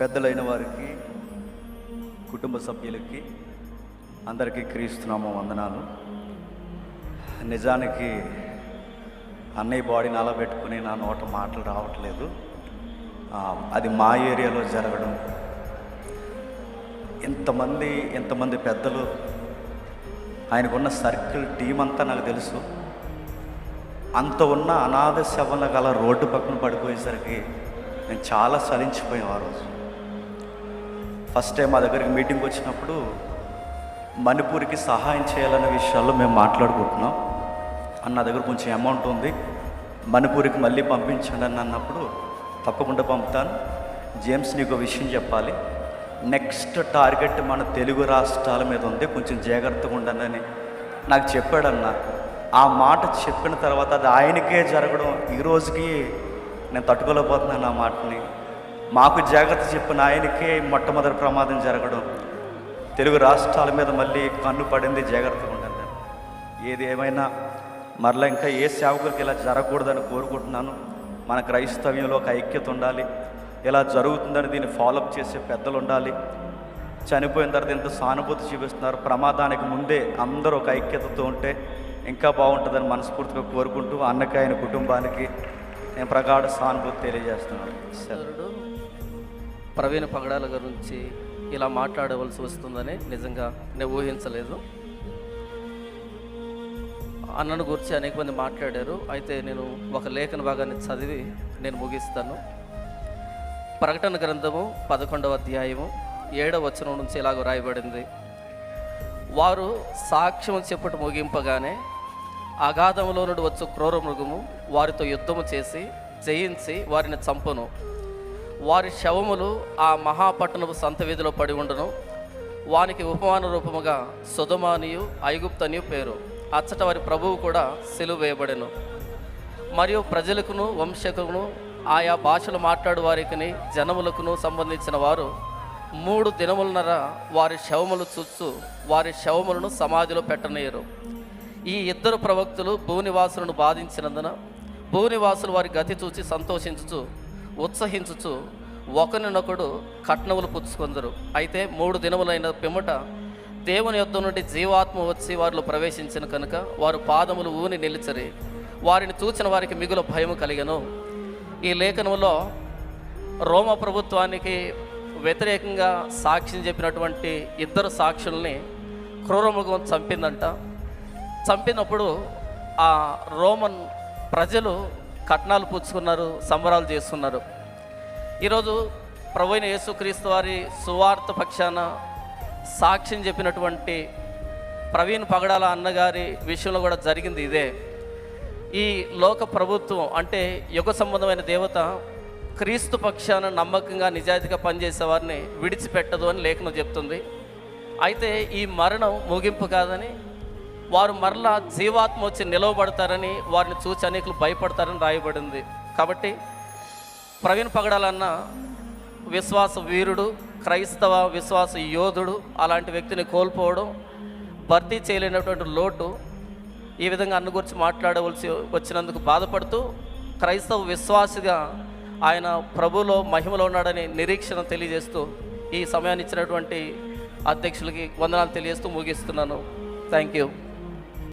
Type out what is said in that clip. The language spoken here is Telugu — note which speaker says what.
Speaker 1: పెద్దలైన వారికి కుటుంబ సభ్యులకి అందరికీ క్రీస్తున్నాము వందనాలు. నిజానికి అన్నయ్య బాడీని అలా పెట్టుకుని నా నోట మాటలు రావట్లేదు. అది మా ఏరియాలో జరగడం. ఇంతమంది ఇంతమంది పెద్దలు ఆయనకున్న సర్కిల్ టీం అంతా నాకు తెలుసు. అంత ఉన్న అనాథ శవన గల రోడ్డు పక్కన పడిపోయేసరికి నేను చాలా సలించిపోయాను ఆ రోజు. ఫస్ట్ టైం మా దగ్గరికి మీటింగ్ వచ్చినప్పుడు మణిపూర్కి సహాయం చేయాలనే విషయాల్లో మేము మాట్లాడుకుంటున్నాం. అన్న దగ్గర కొంచెం అమౌంట్ ఉంది. మణిపూర్కి మళ్ళీ పంపించండి అని అన్నప్పుడు తప్పకుండా పంపుతాను. జేమ్స్ నీకు ఒక విషయం చెప్పాలి. నెక్స్ట్ టార్గెట్ మన తెలుగు రాష్ట్రాల మీద ఉంది. కొంచెం జాగ్రత్తగా ఉండండి నాకు చెప్పాడన్న. ఆ మాట చెప్పిన తర్వాత అది ఆయనకే జరగడం ఈ రోజుకి నేను తట్టుకోలేకపోతున్నాను ఆ మాటని. మాకు జాగ్రత్త చెప్పిన ఆయనకే మొట్టమొదటి ప్రమాదం జరగడం. తెలుగు రాష్ట్రాల మీద మళ్ళీ కన్ను పడింది జాగ్రత్తగా ఉండండి. ఏది ఏమైనా మరలా ఇంకా ఏ సేవకులకి ఇలా జరగకూడదని కోరుకుంటున్నాను. మన క్రైస్తవ్యంలో ఒక ఐక్యత ఉండాలి. ఇలా జరుగుతుందని దీన్ని ఫాలోఅప్ చేసే పెద్దలు ఉండాలి. చనిపోయిన తర్వాత ఎంత సానుభూతి చూపిస్తున్నారు. ప్రమాదానికి ముందే అందరూ ఒక ఐక్యతతో ఉంటే ఇంకా బాగుంటుందని మనస్ఫూర్తిగా కోరుకుంటూ అన్నకి ఆయన కుటుంబానికి నేను ప్రగాఢ సానుభూతి తెలియజేస్తున్నాను. సరే.
Speaker 2: ప్రవీణ్ పగడాల గురించి ఇలా మాట్లాడవలసి వస్తుందని నిజంగా నేను ఊహించలేదు. అన్నను గురించి అనేక మంది మాట్లాడారు. అయితే నేను ఒక లేఖన భాగాన్ని చదివి నేను ముగిస్తాను. ప్రకటన గ్రంథము పదకొండవ అధ్యాయము ఏడవ వచనం నుంచి ఇలాగ రాయబడింది వారు సాక్ష్యం చెప్పుట ముగింపగానే అగాధములో నుండి వచ్చు క్రూర మృగము వారితో యుద్ధము చేసి జయించి వారిని చంపను. వారి శవములు ఆ మహాపట్టణపు సంత వీధిలో పడి ఉండను. వానికి ఉపమాన రూపముగా సుధమానియు ఐగుప్తనియు పేరు. అచ్చట వారి ప్రభువు కూడా సెలువు వేయబడెను. మరియు ప్రజలకును వంశకును ఆయా భాషలు మాట్లాడు వారికి జనములకును సంబంధించిన వారు మూడు దినములనర వారి శవములు చూచు వారి శవములను సమాధిలో పెట్టనీయరు. ఈ ఇద్దరు ప్రవక్తులు భూనివాసులను బాధించినందున భూనివాసులు వారి గతి చూచి సంతోషించుచు ఉత్సహించుచు ఒకరినొకడు కట్నములు పుచ్చుకొందరు. అయితే మూడు దినములైన పిమ్మట దేవుని యొద్ద నుండి జీవాత్మ వచ్చి వారిలో ప్రవేశించిన కనుక వారు పాదములు ఊని నిలిచరి వారిని చూచిన వారికి మిగులు భయము కలిగను. ఈ లేఖనంలో రోమ ప్రభుత్వానికి వ్యతిరేకంగా సాక్ష్యం చెప్పినటువంటి ఇద్దరు సాక్షుల్ని క్రూరమృగం చంపిందంట. చంపినప్పుడు ఆ రోమన్ ప్రజలు కట్నాలు పుచ్చుకున్నారు సంబరాలు చేసుకున్నారు ఈరోజు ప్రభు అయిన యేసుక్రీస్తు వారి సువార్త పక్షాన సాక్ష్యం చెప్పినటువంటి ప్రవీణ్ పగడాల అన్నగారి విషయంలో కూడా జరిగింది ఇదే. ఈ లోక ప్రభుత్వం అంటే యుగ సంబంధమైన దేవత క్రీస్తు పక్షాన నమ్మకంగా నిజాయితీగా పనిచేసే వారిని విడిచిపెట్టదు అని లేఖనం చెప్తుంది. అయితే ఈ మరణం ముగింపు కాదని వారు మరలా జీవాత్మ వచ్చి నిలవబడతారని వారిని చూసి అనేకులు భయపడతారని రాయబడింది. కాబట్టి ప్రవీణ్ పగడాలన్న విశ్వాస వీరుడు క్రైస్తవ విశ్వాస యోధుడు అలాంటి వ్యక్తిని కోల్పోవడం భర్తీ చేయలేనటువంటి లోటు ఈ విధంగా అన్న గురించి మాట్లాడవలసి వచ్చినందుకు బాధపడుతూ క్రైస్తవ విశ్వాసిగా ఆయన ప్రభులో మహిమలో ఉన్నాడని నిరీక్షణ తెలియజేస్తూ ఈ సమయాన్ని ఇచ్చినటువంటి అధ్యక్షులకి వందనాలు తెలియజేస్తూ ముగిస్తున్నాను. Thank you